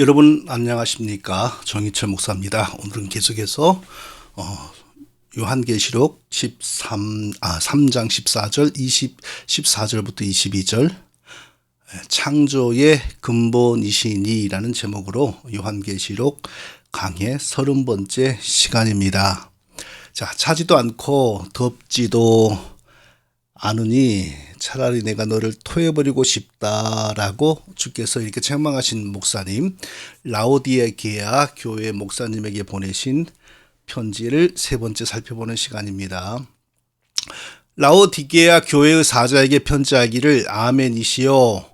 여러분 안녕하십니까 정희철 목사입니다. 오늘은 계속해서 어, 요한계시록 13, 아, 3장 14절, 20, 14절부터 22절 창조의 근본이시니라는 제목으로 요한계시록 강의 30번째 시간입니다. 자, 차지도 않고 덥지도 않으니 차라리 내가 너를 토해버리고 싶다라고 주께서 이렇게 책망하신 목사님 라오디에게아 교회 목사님에게 보내신 편지를 세 번째 살펴보는 시간입니다. 라오디게아 교회의 사자에게 편지하기를 아멘이시요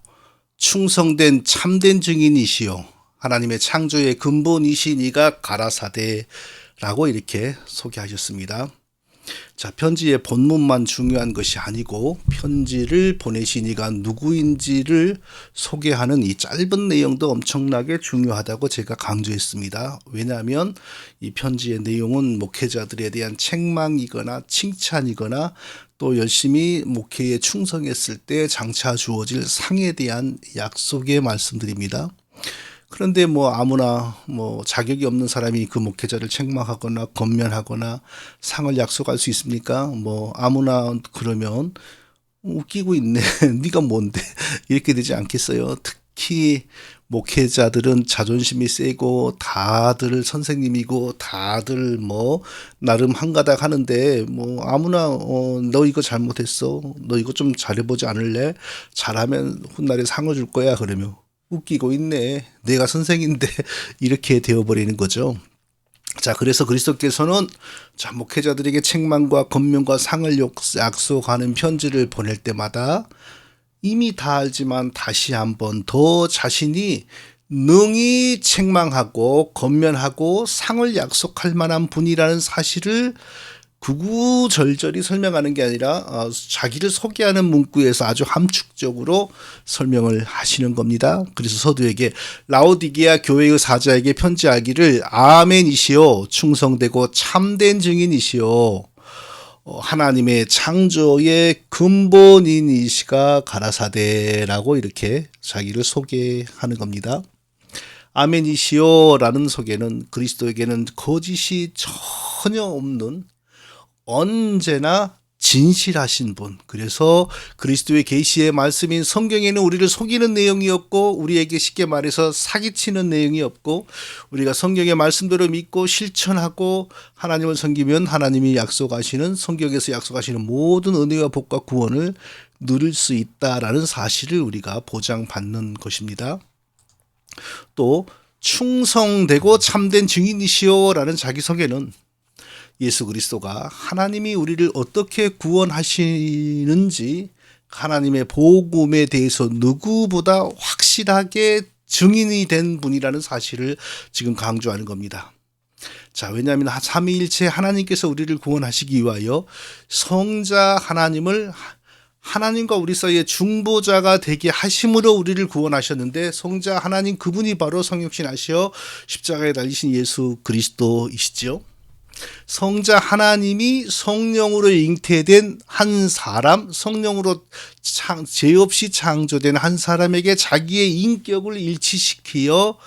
충성된 참된 증인이시요 하나님의 창조의 근본이시니가 가라사대라고 이렇게 소개하셨습니다. 자, 편지의 본문만 중요한 것이 아니고 편지를 보내신 이가 누구인지를 소개하는 이 짧은 내용도 엄청나게 중요하다고 제가 강조했습니다. 왜냐하면 이 편지의 내용은 목회자들에 대한 책망이거나 칭찬이거나 또 열심히 목회에 충성했을 때 장차 주어질 상에 대한 약속의 말씀드립니다. 그런데 뭐 아무나 뭐 자격이 없는 사람이 그 목회자를 책망하거나 건면하거나 상을 약속할 수 있습니까? 뭐 아무나 그러면 웃기고 있네. 네가 뭔데? 이렇게 되지 않겠어요? 특히 목회자들은 자존심이 세고 다들 선생님이고 다들 뭐 나름 한가닥 하는데 뭐 아무나 어 너 이거 잘못했어. 너 이거 좀 잘해 보지 않을래? 잘하면 훗날에 상을 줄 거야. 그러면 웃기고 있네. 내가 선생인데 이렇게 되어버리는 거죠. 자, 그래서 그리스도께서는 자, 목회자들에게 책망과 권면과 상을 약속하는 편지를 보낼 때마다 이미 다 알지만 다시 한번 더 자신이 능히 책망하고 권면하고 상을 약속할 만한 분이라는 사실을 구구절절히 설명하는 게 아니라 어, 자기를 소개하는 문구에서 아주 함축적으로 설명을 하시는 겁니다. 그래서 서두에게 라오디게아 교회의 사자에게 편지하기를 아멘이시오 충성되고 참된 증인이시오 어, 하나님의 창조의 근본인이시가 가라사대라고 이렇게 자기를 소개하는 겁니다. 아멘이시오라는 소개는 그리스도에게는 거짓이 전혀 없는 언제나 진실하신 분. 그래서 그리스도의 계시의 말씀인 성경에는 우리를 속이는 내용이 없고 우리에게 쉽게 말해서 사기치는 내용이 없고 우리가 성경의 말씀대로 믿고 실천하고 하나님을 섬기면 하나님이 약속하시는 성경에서 약속하시는 모든 은혜와 복과 구원을 누릴 수 있다라는 사실을 우리가 보장받는 것입니다. 또 충성되고 참된 증인이시오라는 자기 소개는 예수 그리스도가 하나님이 우리를 어떻게 구원하시는지 하나님의 복음에 대해서 누구보다 확실하게 증인이 된 분이라는 사실을 지금 강조하는 겁니다. 자, 왜냐하면 삼위일체 하나님께서 우리를 구원하시기 위하여 성자 하나님을 하나님과 우리 사이에 중보자가 되게 하심으로 우리를 구원하셨는데 성자 하나님 그분이 바로 성육신 하시어 십자가에 달리신 예수 그리스도이시죠. 성자 하나님이 성령으로 잉태된 한 사람, 성령으로 창, 죄 없이 창조된 한 사람에게 자기의 인격을 일치시키어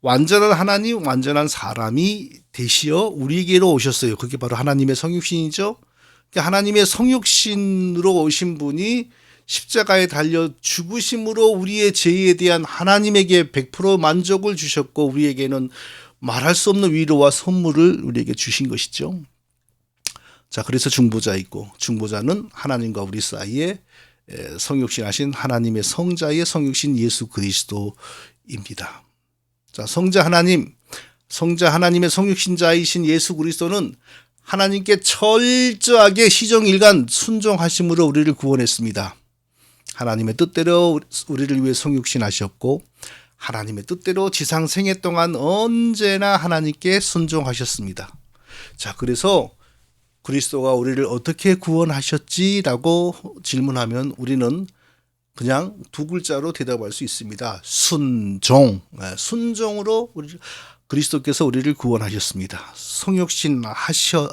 완전한 하나님, 완전한 사람이 되시어 우리에게로 오셨어요. 그게 바로 하나님의 성육신이죠. 그러니까 하나님의 성육신으로 오신 분이 십자가에 달려 죽으심으로 우리의 죄에 대한 하나님에게 100% 만족을 주셨고 우리에게는 말할 수 없는 위로와 선물을 우리에게 주신 것이죠. 자, 그래서 중보자 있고 중보자는 하나님과 우리 사이에 성육신 하신 하나님의 성자의 성육신 예수 그리스도입니다. 자, 성자 하나님, 성자 하나님의 성육신자이신 예수 그리스도는 하나님께 철저하게 시종일관 순종하심으로 우리를 구원했습니다. 하나님의 뜻대로 우리를 위해 성육신하셨고 하나님의 뜻대로 지상 생애 동안 언제나 하나님께 순종하셨습니다. 자, 그래서 그리스도가 우리를 어떻게 구원하셨지라고 질문하면 우리는 그냥 두 글자로 대답할 수 있습니다. 순종. 네, 순종으로 우리 그리스도께서 우리를 구원하셨습니다. 성육신 하셔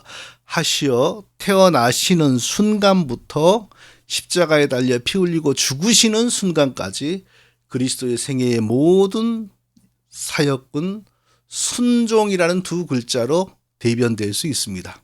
하시어 태어나시는 순간부터 십자가에 달려 피 흘리고 죽으시는 순간까지 그리스도의 생애의 모든 사역은 순종이라는 두 글자로 대변될 수 있습니다.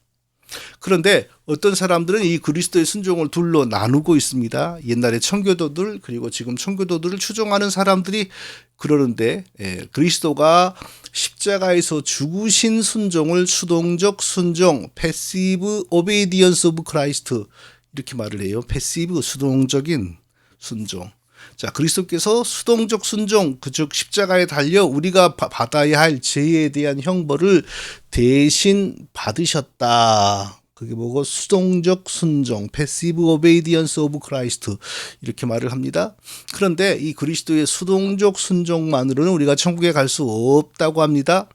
그런데 어떤 사람들은 이 그리스도의 순종을 둘로 나누고 있습니다. 옛날에 청교도들 그리고 지금 청교도들을 추종하는 사람들이 그러는데 예, 그리스도가 십자가에서 죽으신 순종을 수동적 순종, 패시브 오베이디언스 오브 크라이스트 이렇게 말을 해요. 패시브 수동적인 순종. 자, 그리스도께서 수동적 순종, 그 즉 십자가에 달려 우리가 바- 받아야 할 죄에 대한 형벌을 대신 받으셨다. 그게 뭐고 수동적 순종, 오브 크라이스트 이렇게 말을 합니다. 그런데 이 그리스도의 수동적 순종만으로는 우리가 천국에 갈 수 없다고 합니다.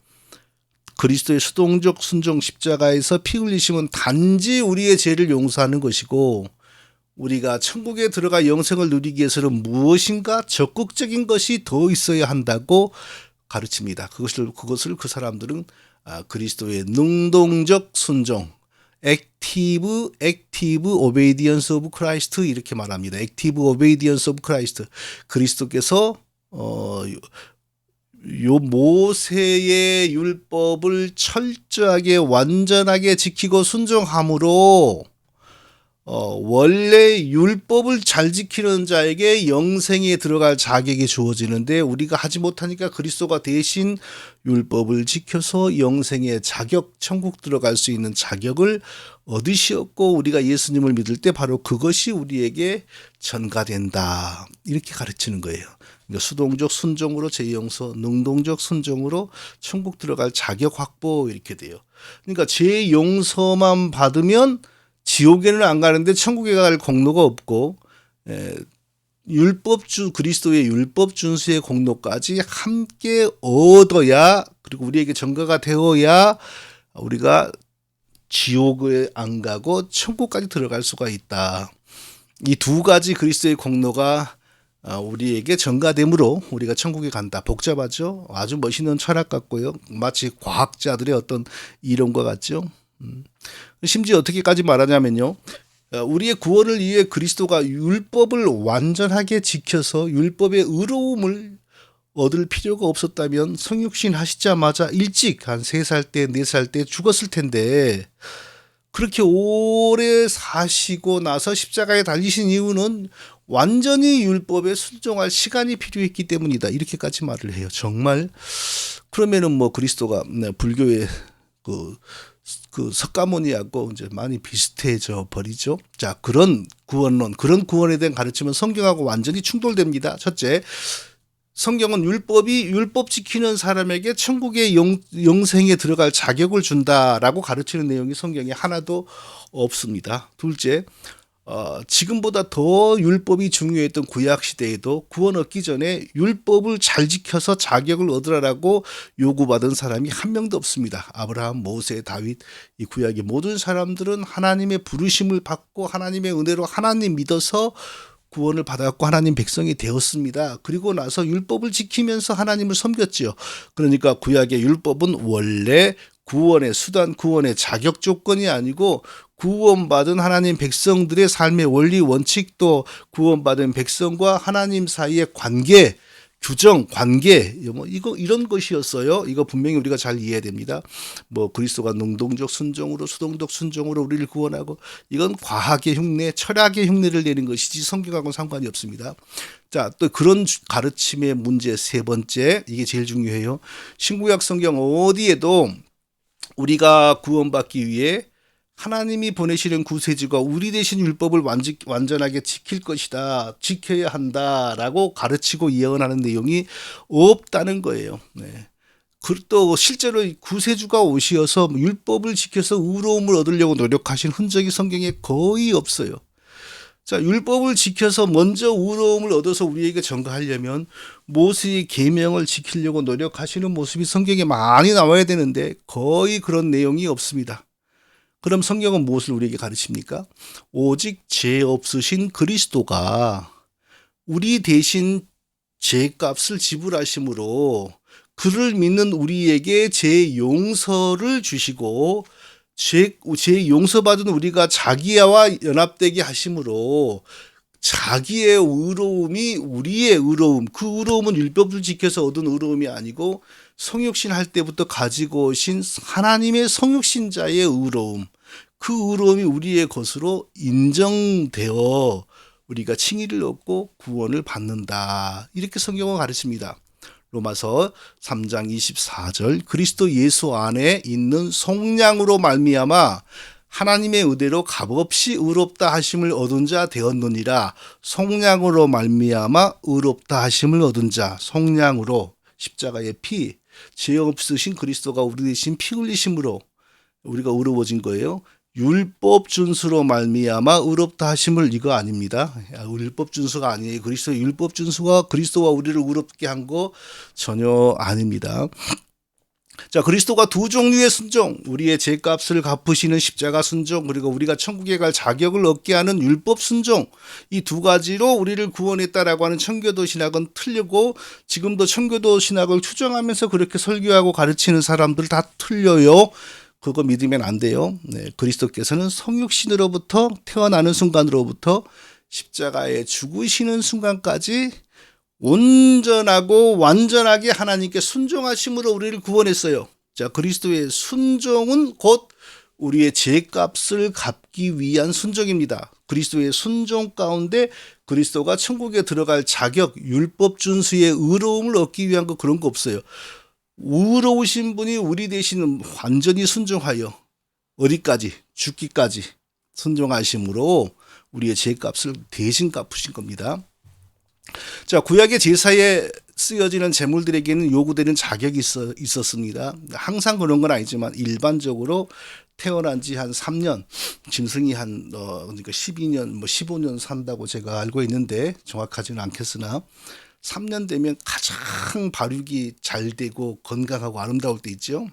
그리스도의 수동적 순종 십자가에서 피 흘리심은 단지 우리의 죄를 용서하는 것이고 우리가 천국에 들어가 영생을 누리기 위해서는 무엇인가 적극적인 것이 더 있어야 한다고 가르칩니다. 그것을 그것을 그 사람들은 아, 그리스도의 능동적 순종, 액티브 액티브 오베이디언스 오브 크라이스트 이렇게 말합니다. 액티브 오베이디언스 오브 크라이스트. 그리스도께서 어 요 모세의 율법을 철저하게 완전하게 지키고 순종함으로 어, 원래 율법을 잘 지키는 자에게 영생에 들어갈 자격이 주어지는데 우리가 하지 못하니까 그리스도가 대신 율법을 지켜서 영생의 자격, 천국 들어갈 수 있는 자격을 얻으시었고 우리가 예수님을 믿을 때 바로 그것이 우리에게 전가된다. 이렇게 가르치는 거예요. 그러니까 수동적 순종으로 죄용서, 능동적 순종으로 천국 들어갈 자격 확보 이렇게 돼요. 그러니까 죄 용서만 받으면 지옥에는 안 가는데 천국에 갈 공로가 없고 에, 율법 주 그리스도의 율법 준수의 공로까지 함께 얻어야 그리고 우리에게 전가가 되어야 우리가 지옥에 안 가고 천국까지 들어갈 수가 있다. 이 두 가지 그리스도의 공로가 아, 우리에게 전가됨으로 우리가 천국에 간다. 복잡하죠? 아주 멋있는 철학 같고요. 마치 과학자들의 어떤 이론과 같죠? 음. 심지어 어떻게까지 말하냐면요. 어, 우리의 구원을 위해 그리스도가 율법을 완전하게 지켜서 율법의 의로움을 얻을 필요가 없었다면 성육신 하시자마자 일찍 한 세 살 때, 네 살 때 죽었을 텐데 그렇게 오래 사시고 나서 십자가에 달리신 이유는 완전히 율법에 순종할 시간이 필요했기 때문이다. 이렇게까지 말을 해요. 정말 그러면은 뭐 그리스도가 네, 불교의 그, 그 석가모니하고 이제 많이 비슷해져 버리죠. 자, 그런 구원론, 그런 구원에 대한 가르침은 성경하고 완전히 충돌됩니다. 첫째, 성경은 율법이 율법 지키는 사람에게 천국의 영, 영생에 들어갈 자격을 준다라고 가르치는 내용이 성경에 하나도 없습니다. 둘째, 어, 지금보다 더 율법이 중요했던 구약 시대에도 구원 얻기 전에 율법을 잘 지켜서 자격을 얻으라라고 요구받은 사람이 한 명도 없습니다. 아브라함, 모세, 다윗 이 구약의 모든 사람들은 하나님의 부르심을 받고 하나님의 은혜로 하나님 믿어서 구원을 받았고 하나님 백성이 되었습니다. 그리고 나서 율법을 지키면서 하나님을 섬겼지요. 그러니까 구약의 율법은 원래 구원의 수단, 구원의 자격 조건이 아니고 구원받은 하나님 백성들의 삶의 원리 원칙 도 구원받은 백성과 하나님 사이의 관계 규정, 관계, 뭐 이거 이런 것이었어요. 이거 분명히 우리가 잘 이해해야 됩니다. 뭐 그리스도가 능동적 순종으로 수동적 순종으로 우리를 구원하고 이건 과학의 흉내, 철학의 흉내를 내는 것이지 성경하고는 상관이 없습니다. 자, 또 그런 가르침의 문제 세 번째 이게 제일 중요해요. 신구약 성경 어디에도 우리가 구원받기 위해 하나님이 보내시는 구세주가 우리 대신 율법을 완지, 완전하게 지킬 것이다. 지켜야 한다라고 가르치고 예언하는 내용이 없다는 거예요. 네. 그또 실제로 구세주가 오시어서 율법을 지켜서 의로움을 얻으려고 노력하신 흔적이 성경에 거의 없어요. 자, 율법을 지켜서 먼저 의로움을 얻어서 우리에게 전가하려면 모세의 계명을 지키려고 노력하시는 모습이 성경에 많이 나와야 되는데 거의 그런 내용이 없습니다. 그럼 성경은 무엇을 우리에게 가르칩니까? 오직 죄 없으신 그리스도가 우리 대신 죄값을 지불하심으로 그를 믿는 우리에게 죄 용서를 주시고 죄, 죄 용서받은 우리가 자기와 연합되게 하심으로 자기의 의로움이 우리의 의로움, 그 의로움은 율법을 지켜서 얻은 의로움이 아니고 성육신 할 때부터 가지고 오신 하나님의 성육신자의 의로움, 그 의로움이 우리의 것으로 인정되어 우리가 칭의를 얻고 구원을 받는다. 이렇게 성경은 가르칩니다. 로마서 3장 24절 그리스도 예수 안에 있는 속량으로 말미암아 하나님의 의대로 값없이 의롭다 하심을 얻은 자 되었느니라 속량으로 말미암아 의롭다 하심을 얻은 자 속량으로 십자가의 피 죄 없으신 그리스도가 우리 대신 피 흘리심으로 우리가 의로워진 거예요. 율법 준수로 말미암아 의롭다 하심을 이거 아닙니다. 율법 준수가 아니에요. 그리스도 율법 준수가 그리스도와 우리를 의롭게 한 거 전혀 아닙니다. 자, 그리스도가 두 종류의 순종, 우리의 죄값을 갚으시는 십자가 순종, 그리고 우리가 천국에 갈 자격을 얻게 하는 율법 순종, 이 두 가지로 우리를 구원했다라고 하는 청교도 신학은 틀리고, 지금도 청교도 신학을 추정하면서 그렇게 설교하고 가르치는 사람들 다 틀려요. 그거 믿으면 안 돼요. 네, 그리스도께서는 성육신으로부터 태어나는 순간으로부터 십자가에 죽으시는 순간까지 온전하고 완전하게 하나님께 순종하심으로 우리를 구원했어요. 자, 그리스도의 순종은 곧 우리의 죄값을 갚기 위한 순종입니다. 그리스도의 순종 가운데 그리스도가 천국에 들어갈 자격, 율법 준수의 의로움을 얻기 위한 거 그런 거 없어요. 의로우신 분이 우리 대신 완전히 순종하여 어디까지 죽기까지 순종하심으로 우리의 죄값을 대신 갚으신 겁니다. 자, 구약의 제사에 쓰여지는 제물들에게는 요구되는 자격이 있어, 있었습니다. 항상 그런 건 아니지만 일반적으로 태어난 지 한 3년, 짐승이 한, 어, 그러니까 12년, 뭐 15년 산다고 제가 알고 있는데 정확하지는 않겠으나 3년 되면 가장 발육이 잘 되고 건강하고 아름다울 때 있죠.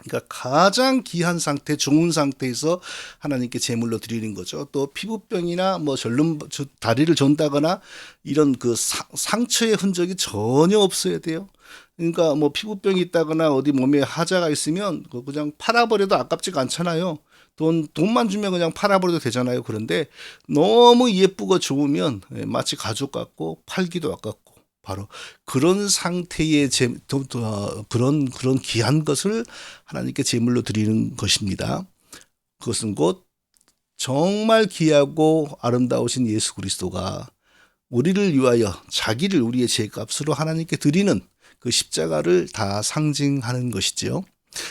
그러니까 가장 귀한 상태, 좋은 상태에서 하나님께 제물로 드리는 거죠. 또 피부병이나 뭐 절름 다리를 전다거나 이런 그 상처의 흔적이 전혀 없어야 돼요. 그러니까 뭐 피부병이 있다거나 어디 몸에 하자가 있으면 그냥 팔아버려도 아깝지가 않잖아요. 돈 돈만 주면 그냥 팔아버려도 되잖아요. 그런데 너무 예쁘고 좋으면 예, 마치 가죽 같고 팔기도 아깝고 바로 그런 상태의 제, 그런 그런 귀한 것을 하나님께 제물로 드리는 것입니다. 그것은 곧 정말 귀하고 아름다우신 예수 그리스도가 우리를 위하여 자기를 우리의 죄값으로 하나님께 드리는 그 십자가를 다 상징하는 것이지요.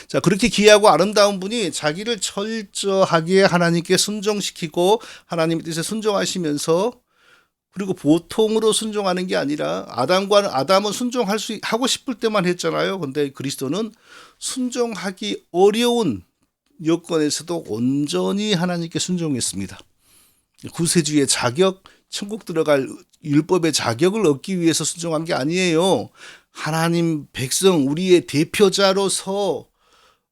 자, 그렇게 귀하고 아름다운 분이 자기를 철저하게 하나님께 순종시키고 하나님의 뜻에 순종하시면서 그리고 보통으로 순종하는 게 아니라 아담과 아담은 순종할 수 하고 싶을 때만 했잖아요. 근데 그리스도는 순종하기 어려운 여건에서도 온전히 하나님께 순종했습니다. 구세주의 자격, 천국 들어갈 율법의 자격을 얻기 위해서 순종한 게 아니에요. 하나님 백성 우리의 대표자로서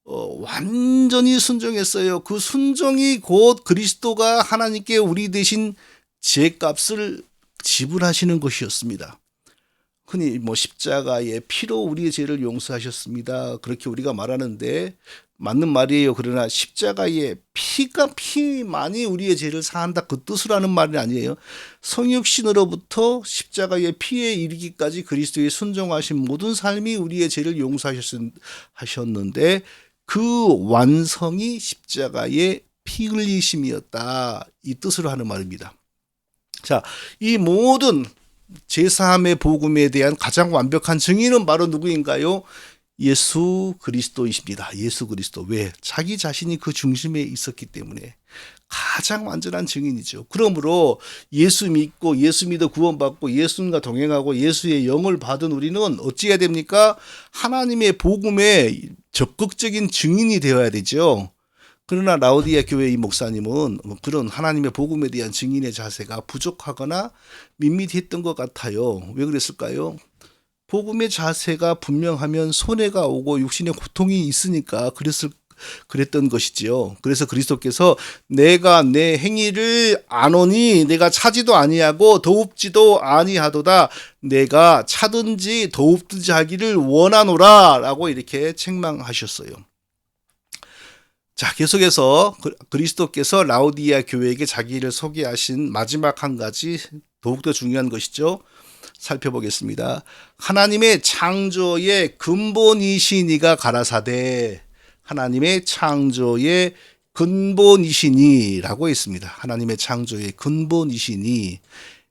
어, 완전히 순종했어요. 그 순종이 곧 그리스도가 하나님께 우리 대신 죄값을 지불하시는 것이었습니다. 흔히 뭐 십자가의 피로 우리의 죄를 용서하셨습니다. 그렇게 우리가 말하는데 맞는 말이에요. 그러나 십자가의 피가 피만이 우리의 죄를 사한다 그 뜻으로 하는 말이 아니에요. 성육신으로부터 십자가의 피에 이르기까지 그리스도의 순종하신 모든 삶이 우리의 죄를 용서하셨는데 그 완성이 십자가의 피 흘리심이었다. 이 뜻으로 하는 말입니다. 자, 이 모든 제사함의 복음에 대한 가장 완벽한 증인은 바로 누구인가요? 예수 그리스도이십니다. 예수 그리스도. 왜? 자기 자신이 그 중심에 있었기 때문에 가장 완전한 증인이죠. 그러므로 예수 믿고 예수 믿어 구원받고 예수님과 동행하고 예수의 영을 받은 우리는 어찌해야 됩니까? 하나님의 복음의 적극적인 증인이 되어야 되죠. 그러나 라우디아 교회 의 목사님은 뭐 그런 하나님의 복음에 대한 증인의 자세가 부족하거나 밋밋했던 것 같아요. 왜 그랬을까요? 복음의 자세가 분명하면 손해가 오고 육신의 고통이 있으니까 그랬을 그랬던 것이지요. 그래서 그리스도께서 내가 내 행위를 안오니 내가 차지도 아니하고 더웁지도 아니하도다 내가 차든지 더웁든지 하기를 원하노라라고 이렇게 책망하셨어요. 자, 계속해서 그- 그리스도께서 라우디아 교회에게 자기를 소개하신 마지막 한 가지 더욱더 중요한 것이죠. 살펴보겠습니다. 하나님의 창조의 근본이시니가 가라사대 하나님의 창조의 근본이시니라고 했습니다. 하나님의 창조의 근본이시니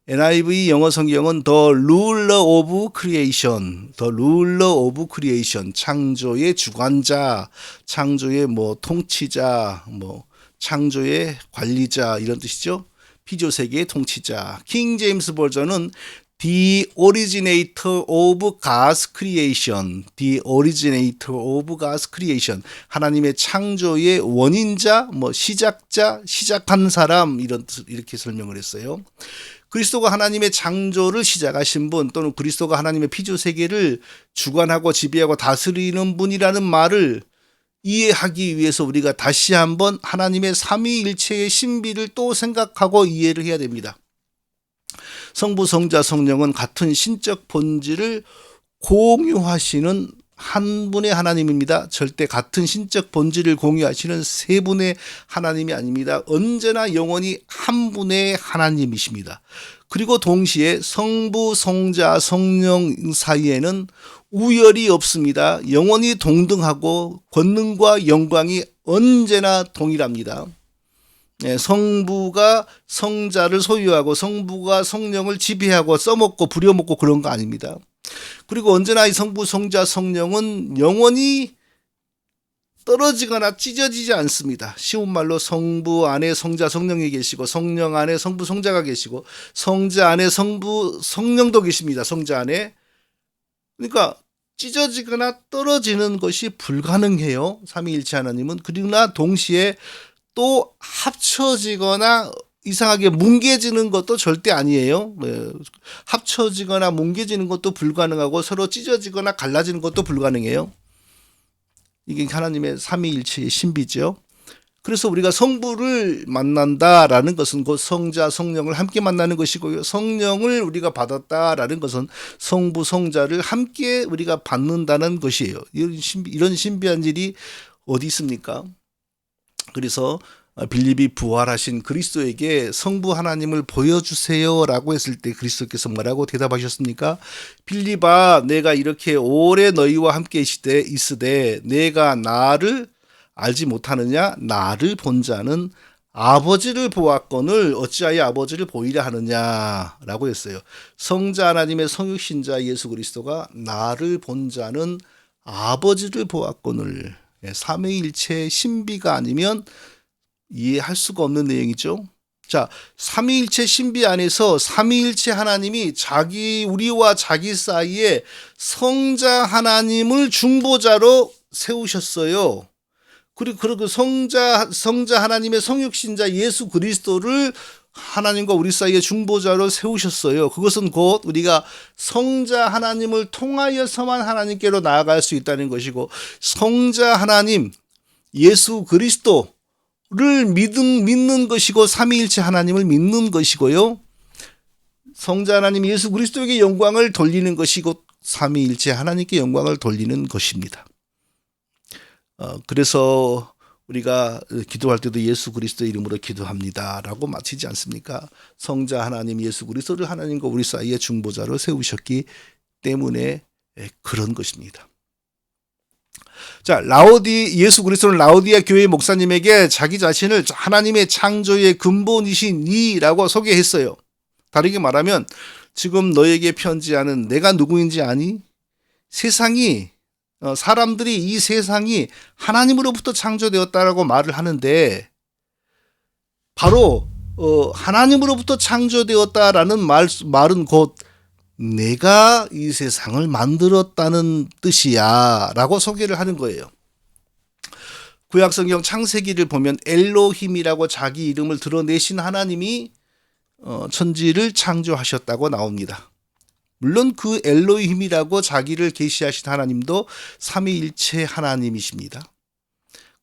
NIV 영어 성경은 The Ruler of Creation, The Ruler of Creation, 창조의 주관자, 창조의 뭐 통치자, 뭐 창조의 관리자 이런 뜻이죠. 피조 세계의 통치자. 킹 제임스 버전은 The originator of God's creation. The originator of God's creation. 하나님의 창조의 원인자, 뭐 시작자, 시작한 사람 이런 뜻 이렇게 설명을 했어요. 그리스도가 하나님의 창조를 시작하신 분 또는 그리스도가 하나님의 피조 세계를 주관하고 지배하고 다스리는 분이라는 말을 이해하기 위해서 우리가 다시 한번 하나님의 삼위일체의 신비를 또 생각하고 이해를 해야 됩니다. 성부, 성자, 성령은 같은 신적 본질을 공유하시는 한 분의 하나님입니다. 절대 같은 신적 본질을 공유하시는 세 분의 하나님이 아닙니다. 언제나 영원히 한 분의 하나님이십니다. 그리고 동시에 성부, 성자, 성령 사이에는 우열이 없습니다. 영원히 동등하고 권능과 영광이 언제나 동일합니다. 예, 성부가 성자를 소유하고 성부가 성령을 지배하고 써먹고 부려먹고 그런 거 아닙니다. 그리고 언제나 이 성부, 성자, 성령은 영원히 떨어지거나 찢어지지 않습니다. 쉬운 말로 성부 안에 성자, 성령이 계시고 성령 안에 성부, 성자가 계시고 성자 안에 성부, 성령도 계십니다. 성자 안에. 그러니까 찢어지거나 떨어지는 것이 불가능해요. 삼위일체 하나님은 그러나 동시에 또 합쳐지거나 이상하게 뭉개지는 것도 절대 아니에요. 네. 합쳐지거나 뭉개지는 것도 불가능하고 서로 찢어지거나 갈라지는 것도 불가능해요. 이게 하나님의 삼위일체의 신비죠. 그래서 우리가 성부를 만난다라는 것은 곧 성자, 성령을 함께 만나는 것이고요. 성령을 우리가 받았다라는 것은 성부, 성자를 함께 우리가 받는다는 것이에요. 이런, 신비, 이런 신비한 일이 어디 있습니까? 그래서 빌립이 부활하신 그리스도에게 성부 하나님을 보여주세요라고 했을 때 그리스도께서 뭐라고 대답하셨습니까? 빌립아, 내가 이렇게 오래 너희와 함께 있으되, 있으되 내가 나를 알지 못하느냐? 나를 본 자는 아버지를 보았건을 어찌하여 아버지를 보이려 하느냐라고 했어요. 성자 하나님의 성육신자 예수 그리스도가 나를 본 자는 아버지를 보았건을 예, 삼위일체 신비가 아니면 이해할 수가 없는 내용이죠. 자, 삼위일체 신비 안에서 삼위일체 하나님이 자기 우리와 자기 사이에 성자 하나님을 중보자로 세우셨어요. 그리고 그 성자 성자 하나님의 성육신자 예수 그리스도를 하나님과 우리 사이에 중보자로 세우셨어요. 그것은 곧 우리가 성자 하나님을 통하여서만 하나님께로 나아갈 수 있다는 것이고 성자 하나님 예수 그리스도 를 믿은 믿는 것이고 삼위일체 하나님을 믿는 것이고요. 성자 하나님 예수 그리스도에게 영광을 돌리는 것이고 삼위일체 하나님께 영광을 돌리는 것입니다. 어, 그래서 우리가 기도할 때도 예수 그리스도 이름으로 기도합니다라고 마치지 않습니까? 성자 하나님 예수 그리스도를 하나님과 우리 사이에 중보자로 세우셨기 때문에 그런 것입니다. 자, 라오디 예수 그리스도는 라오디아 교회 목사님에게 자기 자신을 하나님의 창조의 근본이신 이라고 소개했어요. 다르게 말하면 지금 너에게 편지하는 내가 누구인지 아니? 세상이 어, 사람들이 이 세상이 하나님으로부터 창조되었다라고 말을 하는데 바로 어, 하나님으로부터 창조되었다라는 말 말은 곧 내가 이 세상을 만들었다는 뜻이야 라고 소개를 하는 거예요. 구약성경 창세기를 보면 엘로힘이라고 자기 이름을 드러내신 하나님이 어, 천지를 창조하셨다고 나옵니다. 물론 그 엘로힘이라고 자기를 계시하신 하나님도 삼위일체 하나님이십니다.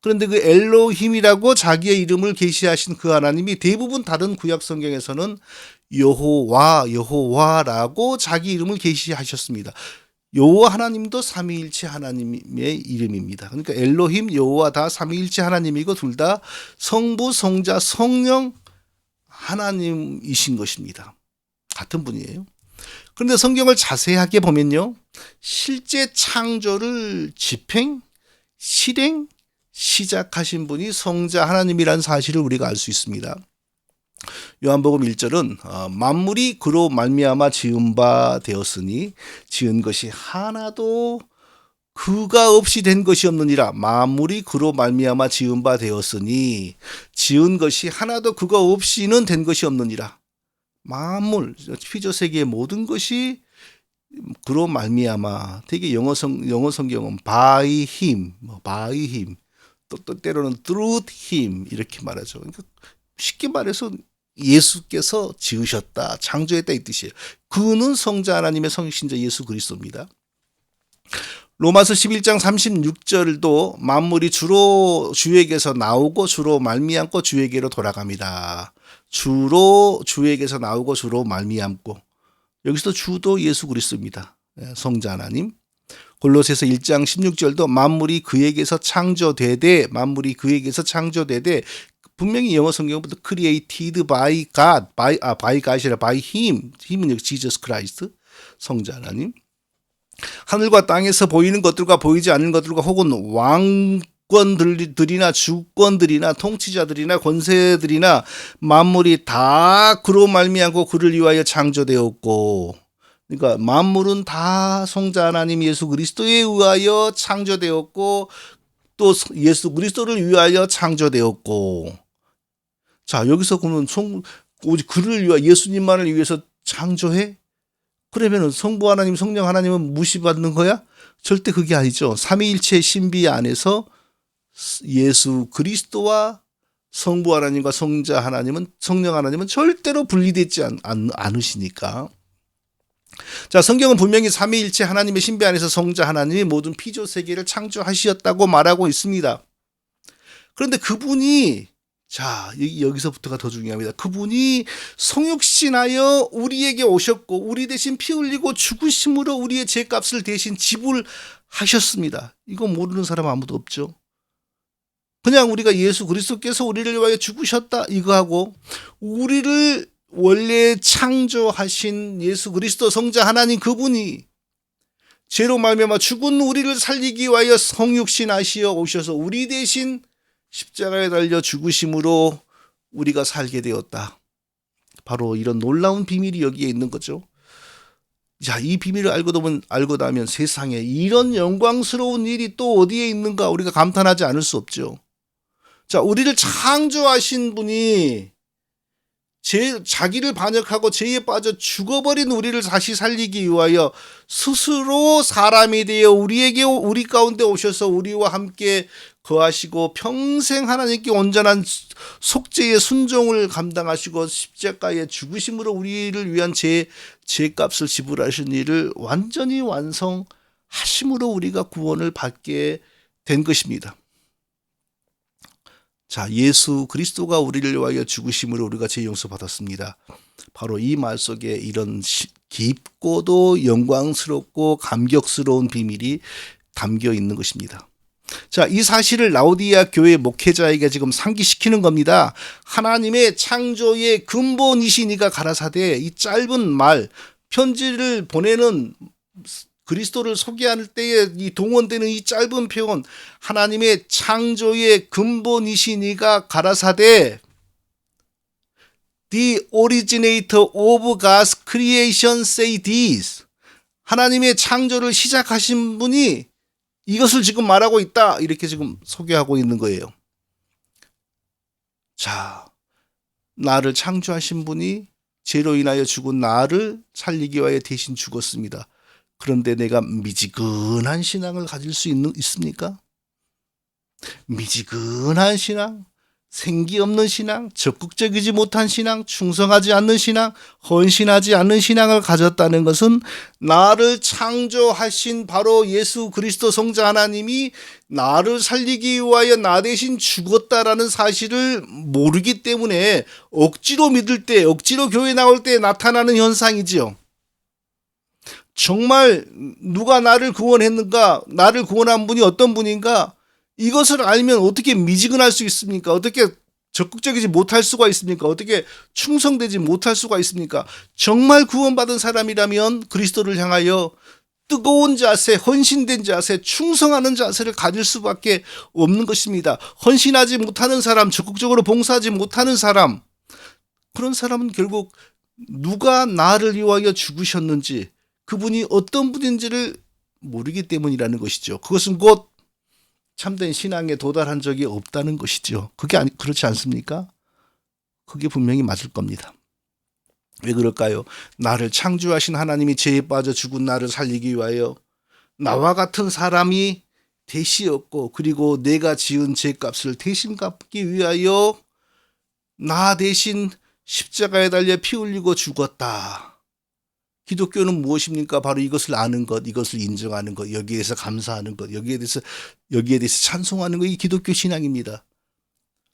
그런데 그 엘로힘이라고 자기의 이름을 계시하신 그 하나님이 대부분 다른 구약 성경에서는 여호와 여호와라고 자기 이름을 계시하셨습니다. 여호와 하나님도 삼위일체 하나님의 이름입니다. 그러니까 엘로힘 여호와 다 삼위일체 하나님이고 둘 다 성부 성자 성령 하나님이신 것입니다. 같은 분이에요. 그런데 성경을 자세하게 보면요. 실제 창조를 집행, 실행, 시작하신 분이 성자 하나님이라는 사실을 우리가 알 수 있습니다. 요한복음 1절은 어, 만물이 그로 말미암아 지은 바 되었으니 지은 것이 하나도 그가 없이 된 것이 없느니라 만물이 그로 말미암아 지은 바 되었으니 지은 것이 하나도 그가 없이는 된 것이 없느니라 만물 피조 세계의 모든 것이 그로 말미암아 되게 영어 성 영어 성경은 by him 뭐 by him 또, 또 때로는 through him 이렇게 말하죠. 그러니까 쉽게 말해서 예수께서 지으셨다, 창조했다 이 뜻이에요. 그는 성자 하나님의 성신자 예수 그리스도입니다. 로마서 11장 36절도 만물이 주로 주에게서 나오고 주로 말미암고 주에게로 돌아갑니다. 주로 주에게서 나오고 주로 말미암고 여기서 주도 예수 그리스도입니다. 예, 성자 하나님. 골로새서 1장 16절도 만물이 그에게서 창조되되 만물이 그에게서 창조되되 분명히 영어 성경부터 created by God, by 아 by God이라 by Him, Him은 여기 Jesus Christ 성자 하나님. 하늘과 땅에서 보이는 것들과 보이지 않는 것들과 혹은 왕 권들이나 주권들이나 통치자들이나 권세들이나 만물이 다 그로 말미암고 그를 위하여 창조되었고 그러니까 만물은 다 성자 하나님 예수 그리스도에 의하여 창조되었고 또 예수 그리스도를 위하여 창조되었고 자 여기서 그는 성 오직 그를 위하 예수님만을 위해서 창조해? 그러면은 성부 하나님 성령 하나님은 무시받는 거야? 절대 그게 아니죠. 삼위일체 신비 안에서 예수 그리스도와 성부 하나님과 성자 하나님은 성령 하나님은 절대로 분리되지 않, 않, 않으시니까. 자, 성경은 분명히 삼위일체 하나님의 신비 안에서 성자 하나님이 모든 피조 세계를 창조하시었다고 말하고 있습니다. 그런데 그분이 자, 여기서부터가 더 중요합니다. 그분이 성육신하여 우리에게 오셨고 우리 대신 피 흘리고 죽으심으로 우리의 죄값을 대신 지불하셨습니다. 이거 모르는 사람 아무도 없죠. 그냥 우리가 예수 그리스도께서 우리를 위하여 죽으셨다 이거 하고 우리를 원래 창조하신 예수 그리스도 성자 하나님 그분이 죄로 말미암아 죽은 우리를 살리기 위하여 성육신하시어 오셔서 우리 대신 십자가에 달려 죽으심으로 우리가 살게 되었다. 바로 이런 놀라운 비밀이 여기에 있는 거죠. 자, 이 비밀을 알고 나면 알고 나면 세상에 이런 영광스러운 일이 또 어디에 있는가 우리가 감탄하지 않을 수 없죠. 자, 우리를 창조하신 분이 제, 자기를 반역하고 죄에 빠져 죽어버린 우리를 다시 살리기 위하여 스스로 사람이 되어 우리에게 우리 가운데 오셔서 우리와 함께 거하시고 평생 하나님께 온전한 속죄의 순종을 감당하시고 십자가의 죽으심으로 우리를 위한 제 죄값을 지불하신 일을 완전히 완성하심으로 우리가 구원을 받게 된 것입니다. 자, 예수 그리스도가 우리를 위하여 죽으심으로 우리가 죄 용서 받았습니다. 바로 이 말 속에 이런 깊고도 영광스럽고 감격스러운 비밀이 담겨 있는 것입니다. 자, 이 사실을 라우디아 교회 목회자에게 지금 상기시키는 겁니다. 하나님의 창조의 근본이시니가 가라사대 이 짧은 말 편지를 보내는 그리스도를 소개할 때에 이 동원되는 이 짧은 표현 하나님의 창조의 근본이시니가 가라사대 The originator of God's creation say this. 하나님의 창조를 시작하신 분이 이것을 지금 말하고 있다. 이렇게 지금 소개하고 있는 거예요. 자, 나를 창조하신 분이 죄로 인하여 죽은 나를 살리기 위하여 대신 죽었습니다. 그런데 내가 미지근한 신앙을 가질 수 있는, 있습니까? 미지근한 신앙, 생기 없는 신앙, 적극적이지 못한 신앙, 충성하지 않는 신앙, 헌신하지 않는 신앙을 가졌다는 것은 나를 창조하신 바로 예수 그리스도 성자 하나님이 나를 살리기 위하여 나 대신 죽었다라는 사실을 모르기 때문에 억지로 믿을 때, 억지로 교회 나올 때 나타나는 현상이지요. 정말 누가 나를 구원했는가, 나를 구원한 분이 어떤 분인가, 이것을 알면 어떻게 미지근할 수 있습니까? 어떻게 적극적이지 못할 수가 있습니까? 어떻게 충성되지 못할 수가 있습니까? 정말 구원받은 사람이라면 그리스도를 향하여 뜨거운 자세, 헌신된 자세, 충성하는 자세를 가질 수밖에 없는 것입니다. 헌신하지 못하는 사람, 적극적으로 봉사하지 못하는 사람, 그런 사람은 결국 누가 나를 위하여 죽으셨는지, 그분이 어떤 분인지를 모르기 때문이라는 것이죠. 그것은 곧 참된 신앙에 도달한 적이 없다는 것이죠. 그게 아니, 그렇지 않습니까? 그게 분명히 맞을 겁니다. 왜 그럴까요? 나를 창조하신 하나님이 죄에 빠져 죽은 나를 살리기 위하여 나와 같은 사람이 대시였고 그리고 내가 지은 죄값을 대신 갚기 위하여 나 대신 십자가에 달려 피 흘리고 죽었다. 기독교는 무엇입니까? 바로 이것을 아는 것, 이것을 인정하는 것, 여기에 대해서 감사하는 것, 여기에 대해서 여기에 대해서 찬송하는 것, 이 기독교 신앙입니다.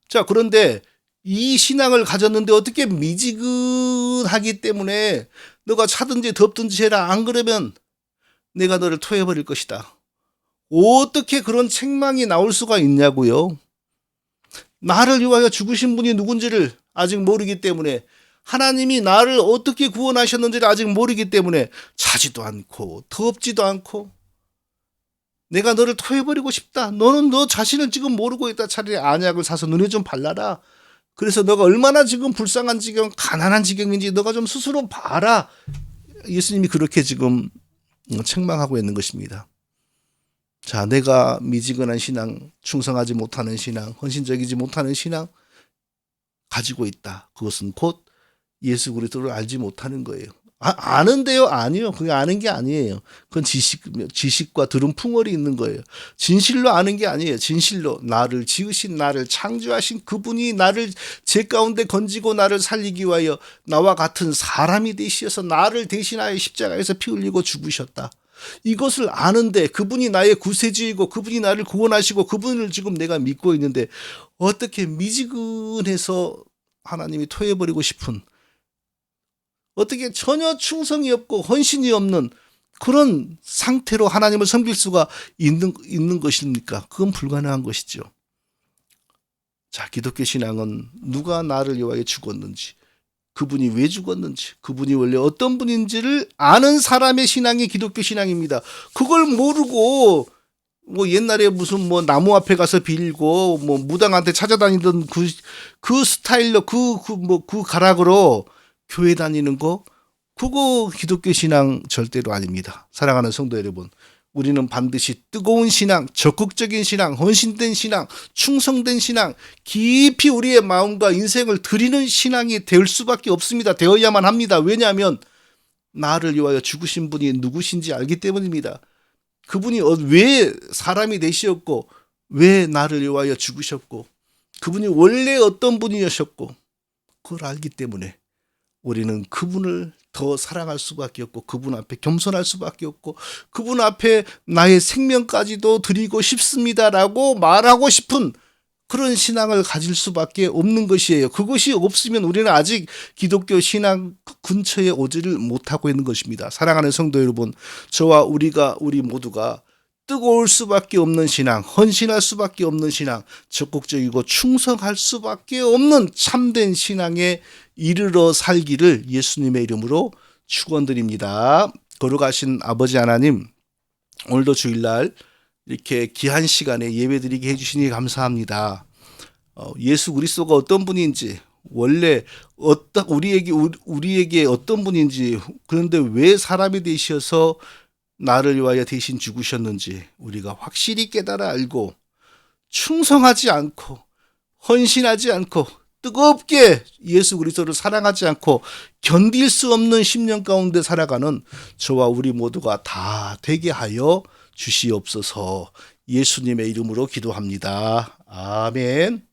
자, 그런데 이 신앙을 가졌는데 어떻게 미지근하기 때문에 너가 차든지 덥든지 해라. 안 그러면 내가 너를 토해 버릴 것이다. 어떻게 그런 책망이 나올 수가 있냐고요? 나를 위하여 죽으신 분이 누군지를 아직 모르기 때문에 하나님이 나를 어떻게 구원하셨는지를 아직 모르기 때문에 자지도 않고 덥지도 않고 내가 너를 토해버리고 싶다. 너는 너 자신을 지금 모르고 있다. 차라리 안약을 사서 눈에 좀 발라라. 그래서 너가 얼마나 지금 불쌍한 지경, 가난한 지경인지 너가 좀 스스로 봐라. 예수님이 그렇게 지금 책망하고 있는 것입니다. 자, 내가 미지근한 신앙, 충성하지 못하는 신앙, 헌신적이지 못하는 신앙 가지고 있다. 그것은 곧 예수 그리스도를 알지 못하는 거예요. 아, 아는데요? 아니요. 그게 아는 게 아니에요. 그건 지식, 지식과 들은 풍월이 있는 거예요. 진실로 아는 게 아니에요. 진실로 나를 지으신 나를 창조하신 그분이 나를 제 가운데 건지고 나를 살리기 위하여 나와 같은 사람이 되시어서 나를 대신하여 십자가에서 피 흘리고 죽으셨다. 이것을 아는데 그분이 나의 구세주이고 그분이 나를 구원하시고 그분을 지금 내가 믿고 있는데 어떻게 미지근해서 하나님이 토해버리고 싶은 어떻게 전혀 충성이 없고 헌신이 없는 그런 상태로 하나님을 섬길 수가 있는, 있는 것입니까? 그건 불가능한 것이죠. 자, 기독교 신앙은 누가 나를 위하여 죽었는지, 그분이 왜 죽었는지, 그분이 원래 어떤 분인지를 아는 사람의 신앙이 기독교 신앙입니다. 그걸 모르고 뭐 옛날에 무슨 뭐 나무 앞에 가서 빌고 뭐 무당한테 찾아다니던 그, 그 스타일로 그, 그, 뭐, 그 가락으로 교회 다니는 거 그거 기독교 신앙 절대로 아닙니다. 사랑하는 성도 여러분, 우리는 반드시 뜨거운 신앙, 적극적인 신앙, 헌신된 신앙, 충성된 신앙, 깊이 우리의 마음과 인생을 드리는 신앙이 될 수밖에 없습니다. 되어야만 합니다. 왜냐하면 나를 위하여 죽으신 분이 누구신지 알기 때문입니다. 그분이 어, 왜 사람이 되시었고, 왜 나를 위하여 죽으셨고, 그분이 원래 어떤 분이셨고, 그걸 알기 때문에 우리는 그분을 더 사랑할 수밖에 없고 그분 앞에 겸손할 수밖에 없고 그분 앞에 나의 생명까지도 드리고 싶습니다라고 말하고 싶은 그런 신앙을 가질 수밖에 없는 것이에요. 그것이 없으면 우리는 아직 기독교 신앙 근처에 오지를 못하고 있는 것입니다. 사랑하는 성도 여러분, 저와 우리가 우리 모두가 뜨거울 수밖에 없는 신앙, 헌신할 수밖에 없는 신앙, 적극적이고 충성할 수밖에 없는 참된 신앙에 이르러 살기를 예수님의 이름으로 축원드립니다. 거룩하신 아버지 하나님, 오늘도 주일날 이렇게 귀한 시간에 예배드리게 해주시니 감사합니다. 어, 예수 그리스도가 어떤 분인지 원래 어떤 우리에게 우리에게 어떤 분인지 그런데 왜 사람이 되셔서 나를 위하여 대신 죽으셨는지 우리가 확실히 깨달아 알고 충성하지 않고 헌신하지 않고 뜨겁게 예수 그리스도를 사랑하지 않고 견딜 수 없는 10년 가운데 살아가는 저와 우리 모두가 다 되게 하여 주시옵소서 예수님의 이름으로 기도합니다. 아멘.